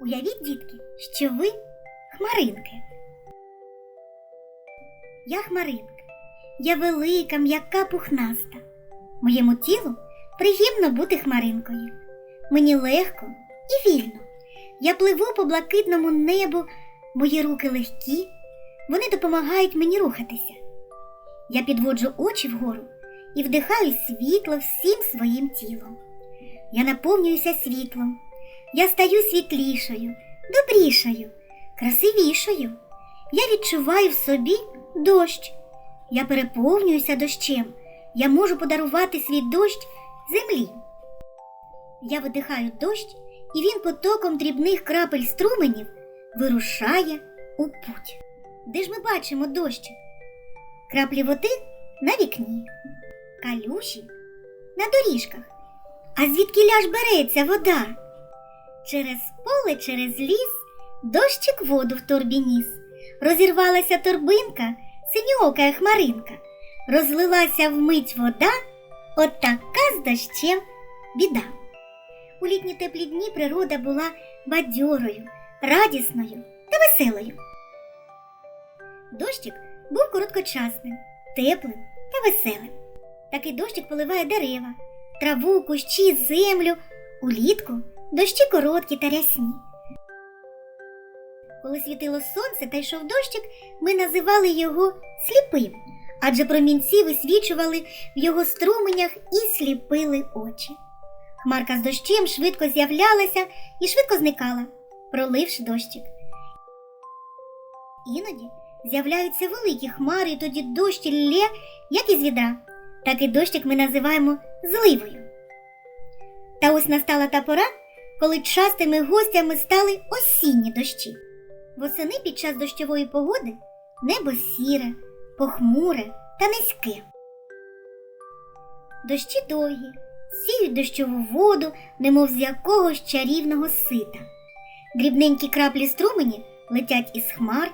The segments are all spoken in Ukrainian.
Уявіть, дітки, що ви хмаринки. Я хмаринка. Я велика, м'яка пухнаста. Моєму тілу приємно бути хмаринкою. Мені легко і вільно. Я пливу по блакитному небу, мої руки легкі, вони допомагають мені рухатися. Я підводжу очі вгору і вдихаю світло всім своїм тілом. Я наповнююся світлом. Я стаю світлішою, добрішою, красивішою. Я відчуваю в собі дощ. Я переповнююся дощем. Я можу подарувати свій дощ землі. Я видихаю дощ, і він потоком дрібних крапель струменів вирушає у путь. Де ж ми бачимо дощик? Краплі води на вікні, калюші на доріжках. А звідки ляж береться вода? Через поле, через ліс, дощик воду в торбі ніс. Розірвалася торбинка, синьока хмаринка. Розлилася вмить вода, от така з дощем біда. У літні теплі дні природа була бадьорою, радісною та веселою. Дощик був короткочасним, теплим та веселим. Такий дощик поливає дерева, траву, кущі, землю. Улітку дощі короткі та рясні. Коли світило сонце та йшов дощик, ми називали його сліпим, адже промінці висвічували в його струменях і сліпили очі. Хмарка з дощем швидко з'являлася і швидко зникала, проливши дощик. Іноді з'являються великі хмари, і тоді дощ лє, як із відра. Такий дощик ми називаємо зливою. Та ось настала та пора, коли частими гостями стали осінні дощі. Восени під час дощової погоди небо сіре, похмуре та низьке. Дощі довгі, сіють дощову воду, немов з якогось чарівного сита. Дрібненькі краплі струмені летять із хмар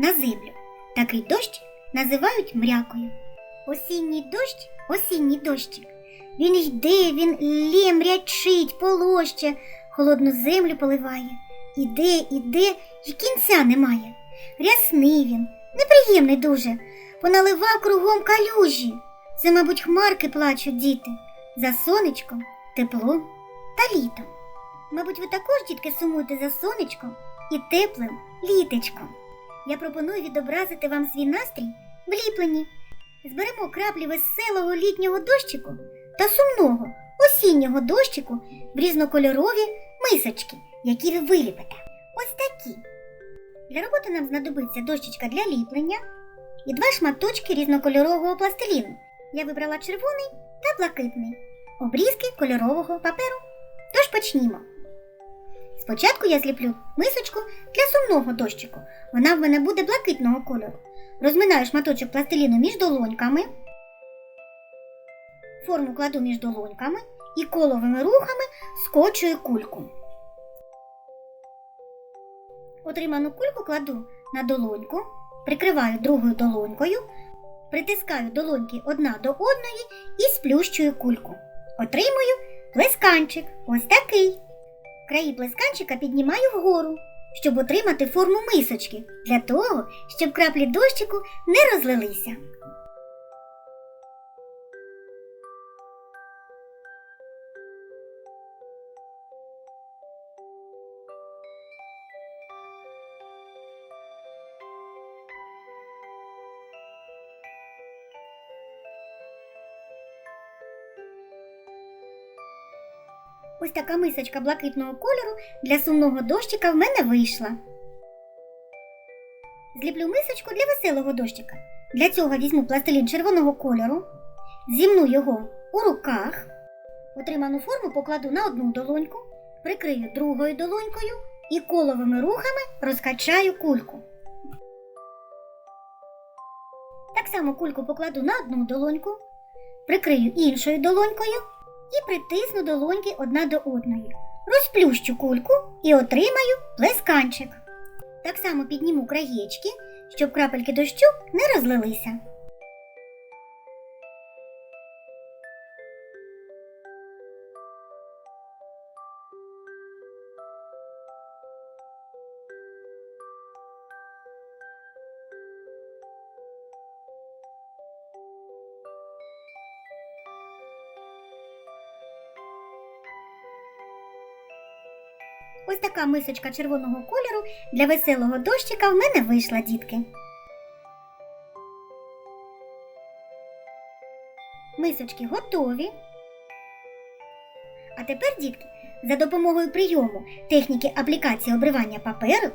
на землю. Такий дощ називають мрякою. Осінній дощ, осінній дощик. Він йде, він лє, мрячить, полоще, холодну землю поливає. Іде, іде, і кінця немає. Рясний він, неприємний дуже, поналивав кругом калюжі. Це, мабуть, хмарки плачуть діти за сонечком, теплом та літом. Мабуть, ви також, дітки, сумуєте за сонечком і теплим літечком. Я пропоную відобразити вам свій настрій в ліпленні. Зберемо краплі веселого літнього дощику та сумного осіннього дощику в різнокольорові мисочки, які ви виліпите. Ось такі. Для роботи нам знадобиться дощечка для ліплення і два шматочки різнокольорового пластиліну. Я вибрала червоний та блакитний, обрізки кольорового паперу. Тож почнімо. Спочатку я зліплю мисочку для сумного дощику. Вона в мене буде блакитного кольору. Розминаю шматочок пластиліну між долоньками. Форму кладу між долоньками і коловими рухами скочую кульку. Отриману кульку кладу на долоньку, прикриваю другою долонькою, притискаю долоньки одна до одної і сплющую кульку. Отримую плесканчик. Ось такий. Краї плесканчика піднімаю вгору, щоб отримати форму мисочки, для того, щоб краплі дощику не розлилися. Ось така мисочка блакитного кольору для сумного дощика в мене вийшла. Зліплю мисочку для веселого дощика. Для цього візьму пластилін червоного кольору, зімну його у руках, отриману форму покладу на одну долоньку, прикрию другою долонькою і коловими рухами розкачаю кульку. Так само кульку покладу на одну долоньку, прикрию іншою долонькою і притисну долоньки одна до одної. Розплющу кульку і отримаю плесканчик. Так само підніму краєчки, щоб крапельки дощу не розлилися. Ось така мисочка червоного кольору для веселого дощика в мене вийшла, дітки. Мисочки готові. А тепер, дітки, за допомогою прийому техніки аплікації обривання паперу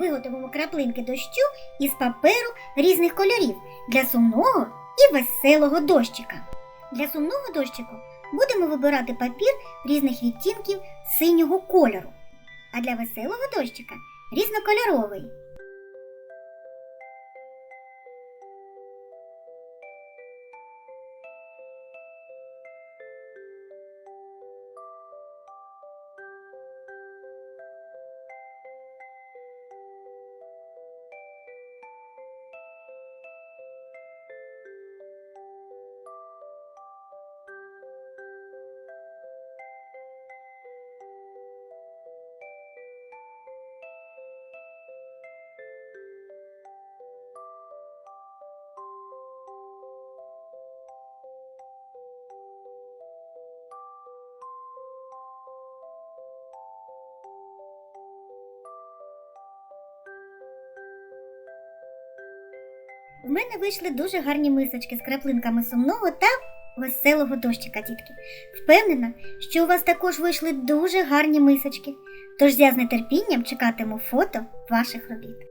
виготовимо краплинки дощу із паперу різних кольорів для сумного і веселого дощика. Для сумного дощику будемо вибирати папір різних відтінків синього кольору, а для веселого дощика різнокольоровий. У мене вийшли дуже гарні мисочки з краплинками сумного та веселого дощика, дітки. Впевнена, що у вас також вийшли дуже гарні мисочки. Тож я з нетерпінням чекатиму фото ваших робіт.